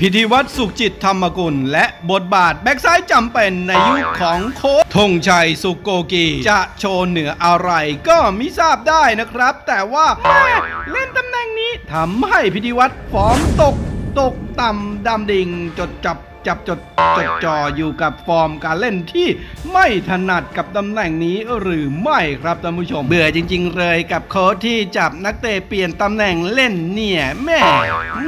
พิธีวัตรสุขจิตธรรมกุล และบทบาทแบ็กซ้ายจำเป็นในยุคของโค้ชธงชัยสุโกกี จะโชว์เหนืออะไรก็มิทราบได้นะครับ แต่ว่าเล่นตำแหน่งนี้ทำให้พิธีวัตรฟอร์มตกตกต่ำดำดิ่งจดจับ จับจดจดจ่ออยู่กับฟอร์มการเล่นที่ไม่ถนัดกับตำแหน่งนี้หรือไม่ครับท่านผู้ชมเบื่อจริง ๆ เลยกับโค้ชที่จับนักเตะเปลี่ยนตำแหน่งเล่นเนี่ยแม่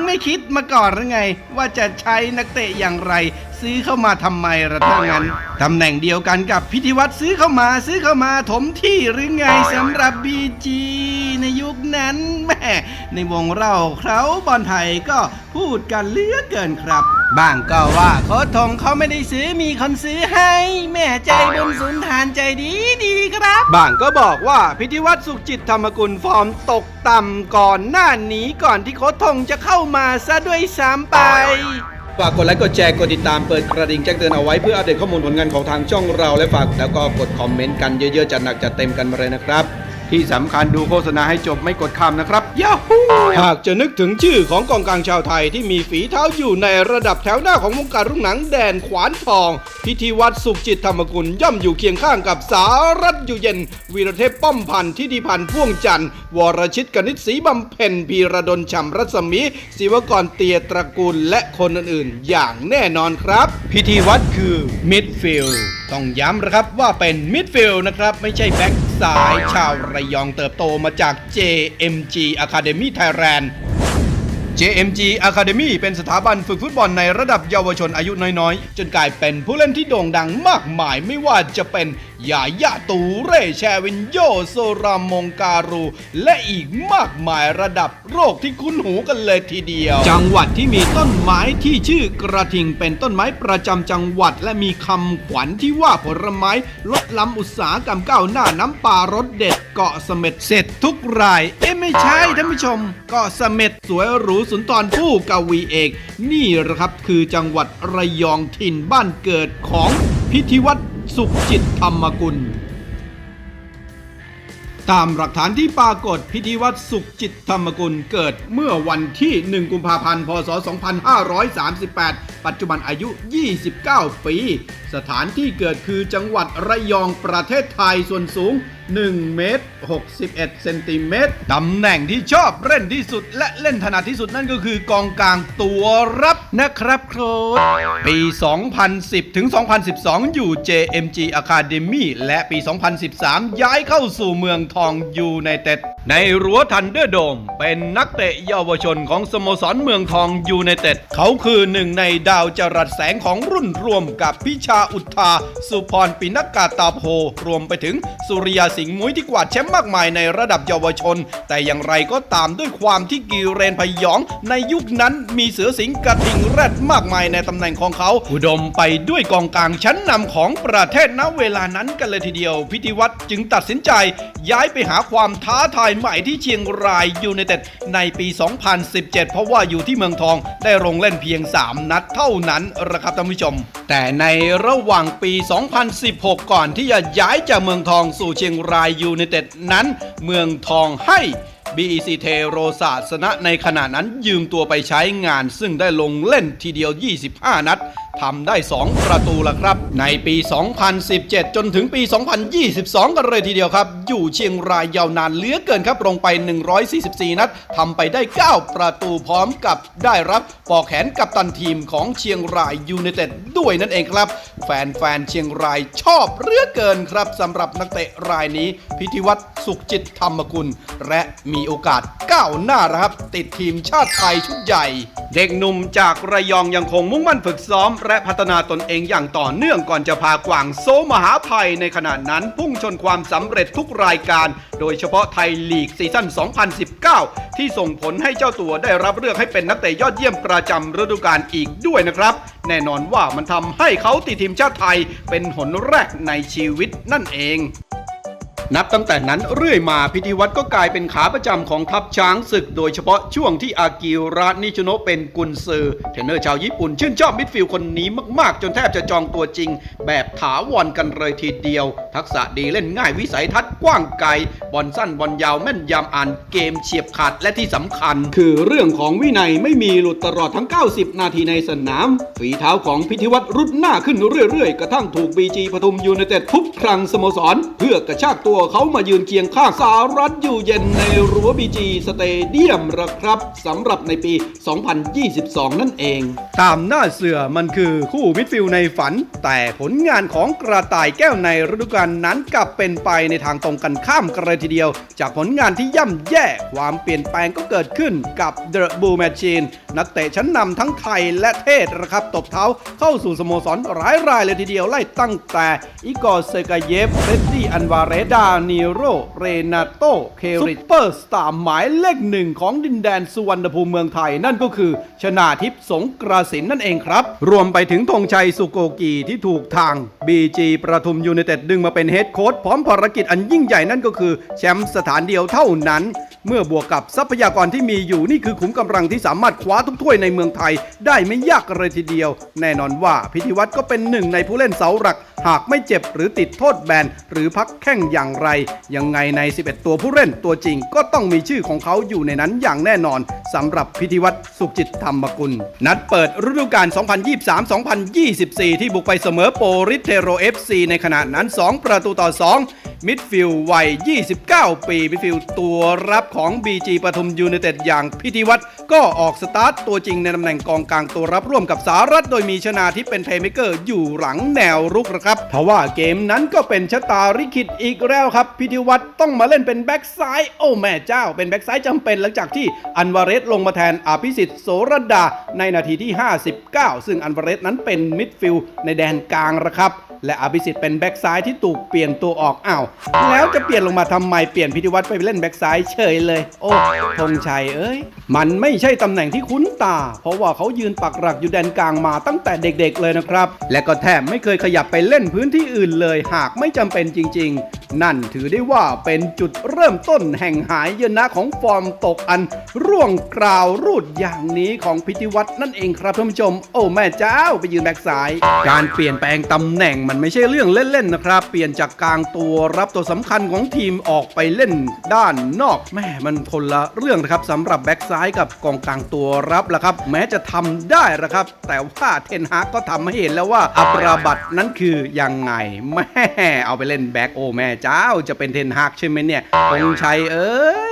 ไม่คิดมาก่อนหรือไง ว่าจะใช้นักเตะอย่างไร ซื้อเข้ามาทำไมละถ้างั้นตำแหน่งเดียวกันกับพิธีวัตรซื้อเข้ามาซื้อเข้ามาถมที่หรือไงสำหรับบีจีในยุคนั้นแม่ในวงเราเขาบอลไทยก็พูดกันเหลือเกินครับบ้างก็ว่าโค้ชทงเขาไม่ได้ซื้อมีคนซื้อให้ แม่ใจบุญสุนทานใจดีดีครับบ้างก็บอกว่าพิธีวัตรสุขจิตธรรมกุลฟอร์มตกต่ำก่อนหน้านี้ก่อนที่โค้ชทงจะเข้ามาซะด้วยซ้ำไป ฝากกดไลค์กดแชร์กดติดตามเปิดกระดิ่งแจ้งเตือนเอาไว้เพื่ออัปเดตข้อมูลผลงานของทางช่องเราและฝากแล้วก็กดคอมเมนต์กันเยอะๆจัดหนักจัดเต็มกันมาเลยนะครับ ที่สำคัญดูโฆษณาให้จบไม่กดข้ามนะครับยาฮูหากจะนึกถึงชื่อของกองกลางชาวไทยที่มีฝีเท้าอยู่ในระดับแถวหน้าของวงการรุ่งหนังแดนขวานทอง พิธีวัตรสุขจิตธรรมกุลย่อมอยู่เคียงข้างกับสารัตอยู่เย็น วีรเทพป้อมพันธ์ทิติพันธ์พ่วงจันทร์วรชิตกนิษฐ์ศรีบำเพ็ญพีระดลฉ่ำรัศมีศิวกรเตียตระกูลและคนอื่นๆ อย่างแน่นอนครับ พิธีวัตรคือมิดฟิลต้องย้ำนะครับว่าเป็นมิดฟิลนะครับไม่ใช่แบ็ก สายชาวระยองเติบโตมาจาก JMG Academy Thailand JMG Academy เป็นสถาบันฝึกฟุตบอลในระดับเยาวชนอายุน้อยๆ จนกลายเป็นผู้เล่นที่โด่งดังมากมายไม่ว่าจะเป็น ยายาตูเร่แชวินโยโซรามงการู และอีกมากมายระดับโรคที่คุ้นหูกันเลยทีเดียว จังหวัดที่มีต้นไม้ที่ชื่อกระทิงเป็นต้นไม้ประจำจังหวัด และมีคำขวัญที่ว่าผลไม้ลดล้ำอุตสาหกรรมก้าวหน้าน้ำปลารสเด็ดเกาะเสม็ดเสร็จทุกราย เอ๊ะไม่ใช่ท่านผู้ชมเกาะเสม็ดสวยหรูสุนทรผู้กวีเอก นี่แหละครับคือจังหวัดระยองถิ่นบ้านเกิดของพิธีวัตร สุขจิตธรรมกุล ตามหลักฐานที่ปรากฏพิธีวัดสุขจิตธรรมกุลเกิดเมื่อวันที่ 1 กุมภาพันธ์ พศ 2538 ปัจจุบันอายุ 29 ปี สถานที่เกิดคือจังหวัดระยองประเทศไทยส่วนสูง 1 เมตร 61 เซนติเมตรตำแหน่งที่ชอบเล่นที่สุด และเล่นถนัดที่สุดนั่นก็คือกองกลางตัวรับนะครับโค้ชปี 2010 ถึง 2012 อยู่ JMG Academy และปี 2013 ย้ายเข้าสู่เมืองทองยูไนเต็ดในรั้วทันเดอร์โดม เป็นนักเตะเยาวชนของสโมสรเมืองทองยูไนเต็ด เขาคือหนึ่งในดาวจรัสแสงของรุ่นรวมกับพิชาอุทธา สุพรปินกาตาโพรวมไปถึงสุริยาสิงห์มุ้ยที่กวาดแชมป์มากมายในระดับเยาวชน แต่อย่างไรก็ตามด้วยความที่กีเรนพยอง ในยุคนั้นมีเสือสิงห์กระทิงแรดมากมายในตำแหน่งของเขา อุดมไปด้วยกองกลางชั้นนำของประเทศณเวลานั้นกันเลยทีเดียว พิธีวัตรจึงตัดสินใจ ย้ายไปหาความท้าทายใหม่ที่เชียงรายยูไนเต็ดในปี 2017 เพราะว่าอยู่ที่เมืองทองได้ลงเล่นเพียง 3 นัดเท่านั้นนะครับท่านผู้ชม แต่ในระหว่างปี 2016 ก่อนที่จะย้ายจากเมืองทองสู่เชียงรายยูเนเต็ดนั้น เมืองทองให้ BEC เทโรศาสนะในขณะนั้นยืมตัวไปใช้งาน ซึ่งได้ลงเล่นทีเดียว 25 นัด ทำได้ 2 ประตูละครับ ในปี 2017 จนถึงปี 2022 กันเลยทีเดียวครับ อยู่เชียงรายยาวนานเหลือเกินครับลงไป 144 นัดทำไปได้ 9 ประตูพร้อมกับได้รับปอกแขนกับตันทีมของเชียงรายยูไนเต็ดด้วยนั่นเองครับ แฟนๆเชียงรายชอบเหลือเกินครับสำหรับนักเตะรายนี้ พิธีวัตรสุขจิตธรรมกุล และมีโอกาสก้าวหน้านะครับ ติดทีมชาติไทยชุดใหญ่ เด็กหนุ่มจากระยองยังคงมุ่งมั่นฝึกซ้อมและพัฒนาตนเองอย่างต่อเนื่องก่อนจะพากวางโซมหาภัยในขณะนั้นพุ่งชนความสำเร็จทุกรายการ โดยเฉพาะไทยลีกซีซั่น 2019 ที่ส่งผลให้เจ้าตัวได้รับเลือกให้เป็นนักเตะยอดเยี่ยมประจำฤดูกาลอีกด้วยนะครับ แน่นอนว่ามันทำให้เขาติดทีมชาติไทยเป็นหนแรกในชีวิตนั่นเอง นับตั้งแต่นั้นเรื่อยมาพิธีวัตรก็กลายเป็นขาประจำของทัพช้างศึก โดยเฉพาะช่วงที่อากิระนิชโนะเป็นกุนซือเทรนเนอร์ชาวญี่ปุ่น ชื่นชอบมิดฟิลด์คนนี้มากๆ จนแทบจะจองตัวจริง แบบถาวรกันเลยทีเดียว ทักษะดีเล่นง่ายวิสัยทัศน์กว้างไกลบอลสั้นบอลยาวแม่นยำอ่านเกมเฉียบขาดและที่สำคัญ คือเรื่องของวินัยไม่มีหลุดตลอดทั้ง 90 นาทีในสนาม ฝีเท้าของพิธีวัตรรุดหน้าขึ้นเรื่อยๆ กระทั่งถูกบีจีปทุมยูไนเต็ดทุบครังสโมสร เพื่อกระชากตัวเขามายืนเคียงข้างสารัฐอยู่เย็นในรั้วบีจีสเตเดียมละครับสำหรับในปี 2022 นั่นเอง ตามหน้าเสือมันคือคู่มิดฟิลด์ในฝัน แต่ผลงานของกระต่ายแก้วในฤดูกาลนั้นกลับเป็นไปในทางตรงกันข้ามกันเลยทีเดียว จากผลงานที่ย่ำแย่ความเปลี่ยนแปลงก็เกิดขึ้นกับเดอะบูแมชชีนนักเตะชั้นนำทั้งไทยและเทศนะครับตบเท้าเข้าสู่สโมสรหลายรายเลยทีเดียวไล่ตั้งแต่อิกอร์เซกาเยฟเฟดดี้อันวาเรดานิโรเรนาโตเคริซุปเปอร์สตาร์หมายเลขหนึ่งของดินแดนสุวรรณภูมิเมืองไทย นั่นก็คือชนาทิพย์สงกระสินนั่นเองครับ รวมไปถึงธงชัยสุโกกีที่ถูกทาง BG ประทุมยูไนเต็ดดึงมาเป็นเฮดโค้ชพร้อมภารกิจอันยิ่งใหญ่นั่นก็คือ แชมป์สถานเดียวเท่านั้น เมื่อบวกกับทรัพยากรที่มีอยู่นี่คือขุมกำลังที่สามารถคว้าทุกถ้วยในเมืองไทย ได้ไม่ยากเลยทีเดียว แน่นอนว่าพิธีวัตรก็เป็นหนึ่งในผู้เล่นเสาหลักหากไม่เจ็บหรือติดโทษแบนหรือพักแข้งอย่างไร ยังไงใน 11 ตัวผู้เล่นตัวจริงก็ต้องมีชื่อของเขาอยู่ในนั้นอย่างแน่นอนสำหรับพิธีวัตรสุขจิตธรรมกุล นัดเปิดฤดูกาล 2023-2024 ที่บุกไปเสมอโปริเทโร FC ในขณะนั้น 2 ประตูต่อ 2 มิดฟิลด์วัย 29 ปี มิดฟิลด์ตัวรับของ BG ปทุมยูไนเต็ดอย่างพิธีวัตรก็ออกสตาร์ทตัวจริงในตำแหน่งกองกลางตัวรับร่วมกับสารัฐโดยมีชนาที่เป็นเพลย์เมเกอร์อยู่หลังแนวรุกนะครับทว่าเกมนั้นก็เป็นชะตาริขิตอีกแล้วครับ พิธิวัตรต้องมาเล่นเป็นแบ็กซ้าย โอ้แม่เจ้า เป็นแบ็กซ้ายจำเป็นหลังจากที่อันวาเรสลงมาแทนอภิสิทธิ์โสรดาในนาทีที่ 59 ซึ่งอันวาเรสนั้นเป็นมิดฟิลด์ในแดนกลางนะครับ และอภิสิทธิ์เป็นแบ็กซ้ายที่ถูกเปลี่ยนตัวออกอ้าวแล้วจะเปลี่ยนลงมาทำไมเปลี่ยนพิธีวัตรไปเล่นแบ็กซ้ายเฉยเลย โอ้ธงชัยเอ้ย มันไม่ใช่ตำแหน่งที่คุ้นตา เพราะว่าเขายืนปักหลักอยู่แดนกลางมาตั้งแต่เด็กๆเลยนะครับ และก็แทบไม่เคยขยับไปเล่นพื้นที่อื่นเลย หากไม่จำเป็นจริง ๆ นั่นถือได้ว่าเป็นจุดเริ่มต้นแห่งหายยนะของฟอร์มตกอัน ร่วงกราวรูดอย่างนี้ของพิธีวัตรนั่นเองครับท่านผู้ชม โอ้แม่เจ้าไปยืนแบ็กซ้าย การเปลี่ยนแปลงตำแหน่งมันไม่ใช่เรื่องเล่นๆนะครับ เปลี่ยนจากกลางตัวรับตัวสำคัญของทีมออกไปเล่นด้านนอกแม่มันคนละเรื่องนะครับสำหรับแบ็กซ้ายกับกองกลางตัวรับละครับ แม้จะทำได้ละครับ แต่ว่าเทนฮากก็ทำให้เห็นแล้วว่าอัปราบัตนั้นคือยังไงแม่เอาไปเล่นแบ็กโอแม่เจ้าจะเป็นเทนฮากใช่ไหมเนี่ยองชัยเอ้ย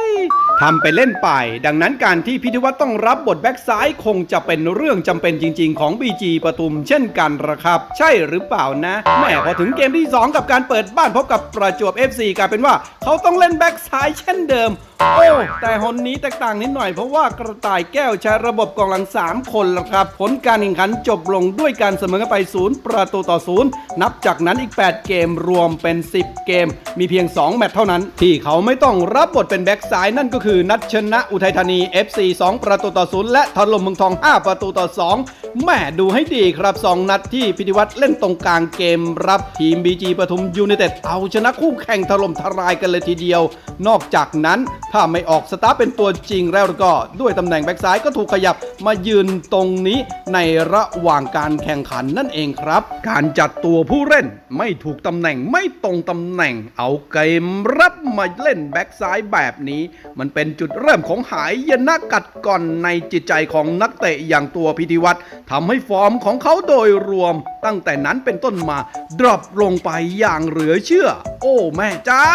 ทำไปเล่นไป ดังนั้นการที่พิธีวัตรต้องรับบทแบ็กซ้ายคงจะเป็นเรื่องจำเป็นจริง ๆ ของ BG ปทุมเช่นกันระครับ ใช่หรือเปล่านะแม่พอถึงเกมที่ 2 กับการเปิดบ้านพบกับประจวบ FC กลายเป็นว่า เขาต้องเล่นแบ็กซ้ายเช่นเดิม โอ้แต่หนนี้แตกต่างนิดหน่อยเพราะว่ากระต่ายแก้วใช้ระบบกองหลัง 3 คนและครับ ผลการแข่งขันจบลงด้วยการเสมอกันไปศูนย์ประตูต่อศูนย์นับจากนั้นอีก 8 เกมรวมเป็น 10 เกม มีเพียง 2 แมตช์เท่านั้น ที่เขาไม่ต้องรับบทเป็นแบ็กซ้ายนั่นก็คือนัดชนะอุทัยธานี FC 2 ประตูต่อศูนย์และถล่มเมืองทอง 5 ประตูต่อ 2แม่ดูให้ดีครับ 2 นัดที่พิธีวัตรเล่นตรงกลางเกมรับทีม BG ปทุมยูไนเต็ดเอาชนะคู่แข่งถล่มทลายกันเลยทีเดียว นอกจากนั้นถ้าไม่ออกสตาร์เป็นตัวจริงแล้วก็ด้วยตำแหน่งแบ็กซ้ายก็ถูกขยับมายืนตรงนี้ในระหว่างการแข่งขันนั่นเองครับ การจัดตัวผู้เล่นไม่ถูกตำแหน่งไม่ตรงตำแหน่ง เอาเกมรับมาเล่นแบ็กซ้ายแบบนี้ มันเป็นจุดเริ่มของหายยนะกัดก่อนในจิตใจของนักเตะอย่างตัวพิธีวัตรทำให้ฟอร์มของเขาโดยรวม ตั้งแต่นั้นเป็นต้นมาดรอปลงไปอย่างเหลือเชื่อ โอ้แม่เจ้า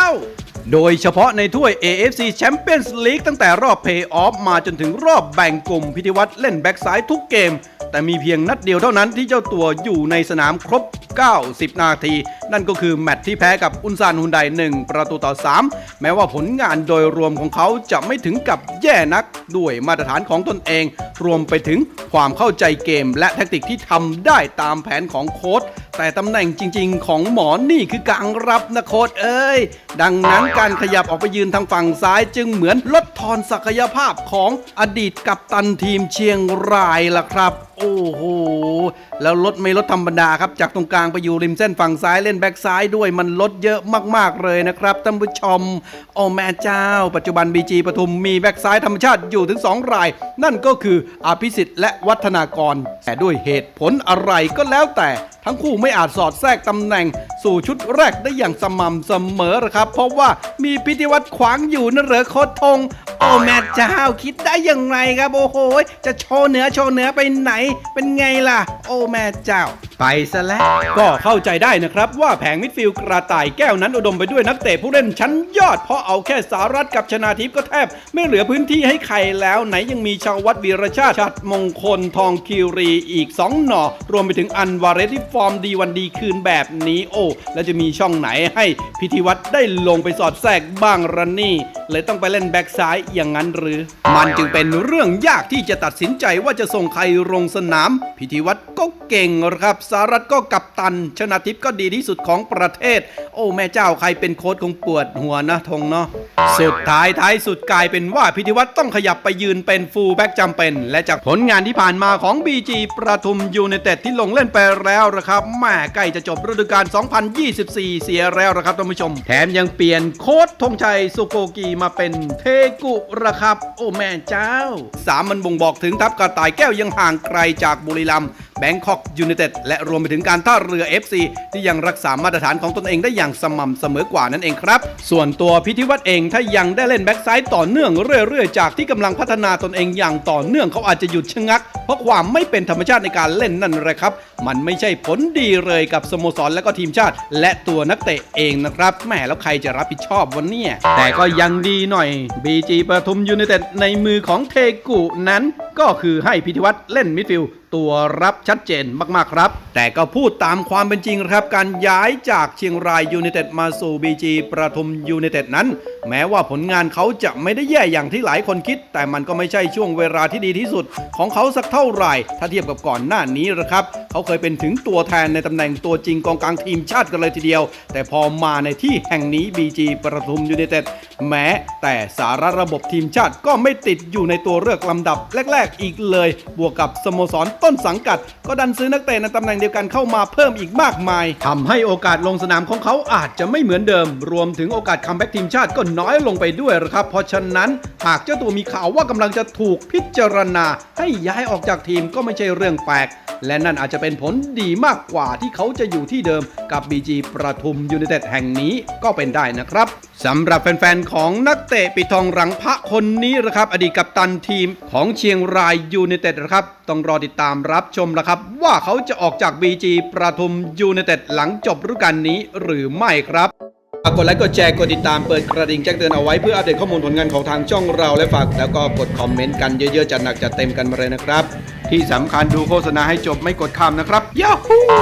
โดยเฉพาะในถ้วย AFC Champions League ตั้งแต่รอบเพย์ออฟมาจนถึงรอบแบ่งกลุ่มพิธีวัตรเล่นแบ็กซ้ายทุกเกม แต่มีเพียงนัดเดียวเท่านั้นที่เจ้าตัวอยู่ในสนามครบ 90 นาที นั่นก็คือแมตช์ที่แพ้กับอุนซานฮุนได1 ประตูต่อ 3 แม้ว่าผลงานโดยรวมของเขาจะไม่ถึงกับแย่นักด้วยมาตรฐานของตนเอง รวมไปถึงความเข้าใจเกมและแทคติกที่ทำได้ตามแผนของโค้ช แต่ตำแหน่งจริง ๆ ของหมอนี่คือกลางรับนะโค้ชเอ้ย ดังนั้นการขยับออกไปยืนทางฝั่งซ้ายจึงเหมือนลดทอนศักยภาพของอดีตกัปตันทีมเชียงรายล่ะครับโอ้โห แล้วลดไม่ลดธรรมดาครับ จากตรงกลางไปอยู่ริมเส้นฝั่งซ้ายเล่นแบ็กซ้ายด้วยมันลดเยอะมากๆเลยนะครับท่านผู้ชม โอ้แม่เจ้า ปัจจุบันบีจีปทุมมีแบ็กซ้ายธรรมชาติอยู่ถึง 2 ราย นั่นก็คืออภิสิทธิ์และวัฒนากร แต่ด้วยเหตุผลอะไรก็แล้วแต่ทั้งคู่ไม่อาจสอดแทรกตำแหน่ง สู่ชุดแรกได้อย่างสม่ำเสมอหรอครับ เพราะว่ามีพิธีวัตรขวางอยู่นะเหรอโคตรทง โอ้แม่เจ้าคิดได้อย่างไรครับ โอ้โห จะโชว์เหนือโชว์เหนือไปไหน เป็นไงล่ะ โอ้แม่เจ้า ไปซะแล้วก็เข้าใจได้นะครับว่าแผงมิดฟิลด์กระต่ายแก้วนั้นอุดมไปด้วยนักเตะผู้เล่นชั้นยอด เพราะเอาแค่สารัตกับชนาทิพย์ก็แทบ ไม่เหลือพื้นที่ให้ใครแล้วไหนยังมีชาววัดวีรชาติชัดมงคลทองคิรีอีก 2 หน่อ รวมไปถึงอันวาเรสที่ฟอร์มดีวันดีคืนแบบนี้โอ้ แล้วจะมีช่องไหนให้พิธีวัตรได้ลงไปสอดแทรกบ้างระนี่เลยต้องไปเล่นแบ็กซ้ายอย่างนั้นหรือ มันจึงเป็นเรื่องยากที่จะตัดสินใจว่าจะส่งใครลงสนาม พิธีวัตรก็เก่งครับสารัตก็กัปตัน ชนะทิพย์ก็ดีที่สุดของประเทศ โอ้แม่เจ้าใครเป็นโค้ชคงปวดหัวนะธงเนาะสุดท้ายท้ายสุดกลายเป็นว่าพิธีวัตรต้องขยับไปยืนเป็นฟูลแบ็กจำเป็น และจากผลงานที่ผ่านมาของ BG ประทุมยูไนเต็ดที่ลงเล่นไปแล้วนะครับแม่ใกล้จะจบฤดูกาล 2024 เสียแล้วนะครับท่านผู้ชม แถมยังเปลี่ยนโค้ชธงชัยสุโกกีมาเป็นเทกุระครับ โอ้แม่เจ้า สามมันบ่งบอกถึงทัพกระต่ายแก้วยังห่างไกลจากบุรีรัมย์แบงคอกยูไนเต็ดและรวมไปถึงการท่าเรือ FC ที่ยังรักษามาตรฐานของตนเองได้อย่างสม่ำเสมอกว่านั่นเองครับ ส่วนตัวพิธีวัตรเองถ้ายังได้เล่นแบ็กซ้ายต่อเนื่องเรื่อยๆ จากที่กำลังพัฒนาตนเองอย่างต่อเนื่องเขาอาจจะหยุดชะงัก เพราะความไม่เป็นธรรมชาติในการเล่นนั่นแหละครับ มันไม่ใช่ผลดีเลยกับสโมสรและก็ทีมชาติ และตัวนักเตะเองนะครับแหมแล้วใครจะรับผิดชอบวันนี้แต่ก็ยังดีหน่อย BG ปทุมยูไนเต็ดในมือของเทกุนั้น ก็คือให้พิธีวัตรเล่นมิดฟิลด์ ตัวรับชัดเจนมากๆครับ แต่ก็พูดตามความเป็นจริงครับ การย้ายจากเชียงรายยูไนเต็ดมาสู่บีจีประทุมยูไนเต็ดนั้น แม้ว่าผลงานเขาจะไม่ได้แย่อย่างที่หลายคนคิด แต่มันก็ไม่ใช่ช่วงเวลาที่ดีที่สุด ของเขาสักเท่าไหร่ ถ้าเทียบกับก่อนหน้านี้นะครับเขาเคยเป็นถึงตัวแทนในตำแหน่งตัวจริงกองกลางทีมชาติกันเลยทีเดียว แต่พอมาในที่แห่งนี้ BG ประทุมยูไนเต็ดแม้แต่สาระระบบทีมชาติก็ไม่ติดอยู่ในตัวเลือกลำดับแรก ๆ อีกเลย บวกกับสโมสรต้นสังกัด ก็ดันซื้อนักเตะในตำแหน่งเดียวกันเข้ามาเพิ่มอีกมากมายทำให้โอกาสลงสนามของเขาอาจจะไม่เหมือนเดิม รวมถึงโอกาสคัมแบ็กทีมชาติก็น้อยลงไปด้วยนะครับ เพราะฉะนั้น หากเจ้าตัวมีข่าวว่ากำลังจะถูกพิจารณา ให้ย้ายออกจากทีมก็ไม่ใช่เรื่องแปลกและนั่นอาจจะเป็นผลดีมากกว่าที่เขาจะอยู่ที่เดิมกับ BG ประทุมยูไนเต็ดแห่งนี้ก็เป็นได้นะครับสำหรับแฟนๆ ของนักเตะปิดทองหลังพระคนนี้นะครับ อดีตกัปตันทีมของเชียงรายยูไนเต็ดนะครับ ต้องรอติดตามามรับชมนะครับ ว่าเขาจะออกจาก BG ประทุมยูเนเต็ดหลังจบฤดูกาลนี้หรือไม่ครับฝากกดไลค์กดแชร์กดติดตามเปิดกระดิ่งแจ้งเตือนเอาไว้เพื่ออัปเดตข้อมูลผลงานของทางช่องเราและฝากแล้วก็กดคอมเมนต์กันเยอะๆจัดหนักจัดเต็มกันมาเลยนะครับ ที่สำคัญดูโฆษณาให้จบไม่กดข้ามนะครับยาฮู